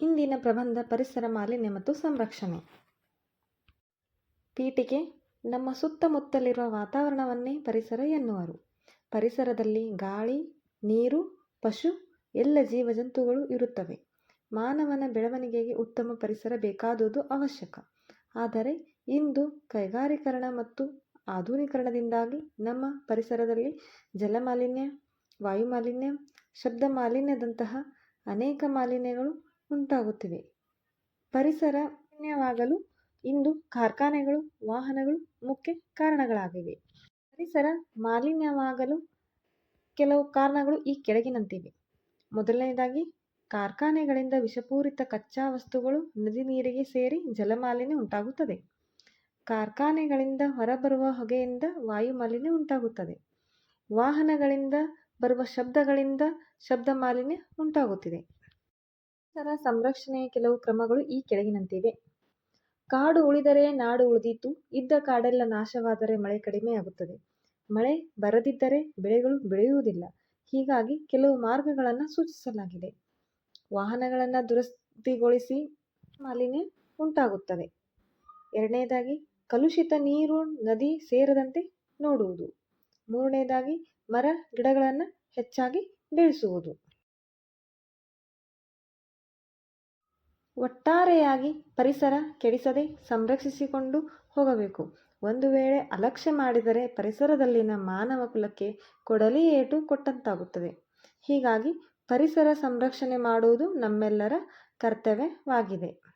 ಇಂದಿನ ಪ್ರಬಂಧ ಪರಿಸರ ಮಾಲಿನ್ಯ ಮತ್ತು ಸಂರಕ್ಷಣೆ. ಪೀಠಿಕೆ ನಮ್ಮ ಸುತ್ತಮುತ್ತಲಿರುವ ವಾತಾವರಣವನ್ನೇ ಪರಿಸರ ಎನ್ನುವರು. ಪರಿಸರದಲ್ಲಿ ಗಾಳಿ, ನೀರು, ಪಶು, ಎಲ್ಲ ಜೀವಜಂತುಗಳು ಇರುತ್ತವೆ. ಮಾನವನ ಬೆಳವಣಿಗೆಗೆ ಉತ್ತಮ ಪರಿಸರ ಬೇಕಾದುದು ಅವಶ್ಯಕ. ಆದರೆ ಇಂದು ಕೈಗಾರೀಕರಣ ಮತ್ತು ಆಧುನೀಕರಣದಿಂದಾಗಿ ನಮ್ಮ ಪರಿಸರದಲ್ಲಿ ಜಲಮಾಲಿನ್ಯ, ವಾಯುಮಾಲಿನ್ಯ, ಶಬ್ದ ಮಾಲಿನ್ಯದಂತಹ ಅನೇಕ ಮಾಲಿನ್ಯಗಳು ಉಂಟಾಗುತ್ತಿವೆ. ಪರಿಸರ ಮಾಲಿನ್ಯವಾಗಲು ಇಂದು ಕಾರ್ಖಾನೆಗಳು, ವಾಹನಗಳು ಮುಖ್ಯ ಕಾರಣಗಳಾಗಿವೆ. ಪರಿಸರ ಮಾಲಿನ್ಯವಾಗಲು ಕೆಲವು ಕಾರಣಗಳು ಈ ಕೆಳಗಿನಂತಿವೆ. ಮೊದಲನೆಯದಾಗಿ, ಕಾರ್ಖಾನೆಗಳಿಂದ ವಿಷಪೂರಿತ ಕಚ್ಚಾ ವಸ್ತುಗಳು ನದಿ ನೀರಿಗೆ ಸೇರಿ ಜಲಮಾಲಿನ್ಯ ಉಂಟಾಗುತ್ತದೆ. ಕಾರ್ಖಾನೆಗಳಿಂದ ಹೊರಬರುವ ಹೊಗೆಯಿಂದ ವಾಯು ಮಾಲಿನ್ಯ ಉಂಟಾಗುತ್ತದೆ. ವಾಹನಗಳಿಂದ ಬರುವ ಶಬ್ದಗಳಿಂದ ಶಬ್ದ ಮಾಲಿನ್ಯ ಉಂಟಾಗುತ್ತಿದೆ. ಪರಿಸರ ಸಂರಕ್ಷಣೆಯ ಕೆಲವು ಕ್ರಮಗಳು ಈ ಕೆಳಗಿನಂತಿವೆ. ಕಾಡು ಉಳಿದರೆ ನಾಡು ಉಳಿದಿತ್ತು ಇದ್ದ ಕಾಡೆಲ್ಲ ನಾಶವಾದರೆ ಮಳೆ ಕಡಿಮೆಯಾಗುತ್ತದೆ ಮಳೆ ಬರದಿದ್ದರೆ ಬೆಳೆಗಳು ಬೆಳೆಯುವುದಿಲ್ಲ. ಹೀಗಾಗಿ ಕೆಲವು ಮಾರ್ಗಗಳನ್ನು ಸೂಚಿಸಲಾಗಿದೆ. ವಾಹನಗಳನ್ನು ದುರಸ್ತಿಗೊಳಿಸಿ ಮಾಲಿನ್ಯ ಉಂಟಾಗುತ್ತದೆ. ಎರಡನೇದಾಗಿ, ಕಲುಷಿತ ನೀರು ನದಿ ಸೇರದಂತೆ ನೋಡುವುದು. ಮೂರನೇದಾಗಿ, ಮರ ಗಿಡಗಳನ್ನು ಹೆಚ್ಚಾಗಿ ಬೆಳೆಸುವುದು. ಒಟ್ಟಾರೆಯಾಗಿ ಪರಿಸರ ಕೆಡಿಸದೆ ಸಂರಕ್ಷಿಸಿಕೊಂಡು ಹೋಗಬೇಕು. ಒಂದು ವೇಳೆ ಅಲಕ್ಷ್ಯ ಮಾಡಿದರೆ ಪರಿಸರದಲ್ಲಿನ ಮಾನವ ಕುಲಕ್ಕೆ ಕೊಡಲಿ ಏಟು ಕೊಟ್ಟಂತಾಗುತ್ತದೆ. ಹೀಗಾಗಿ ಪರಿಸರ ಸಂರಕ್ಷಣೆ ಮಾಡುವುದು ನಮ್ಮೆಲ್ಲರ ಕರ್ತವ್ಯವಾಗಿದೆ.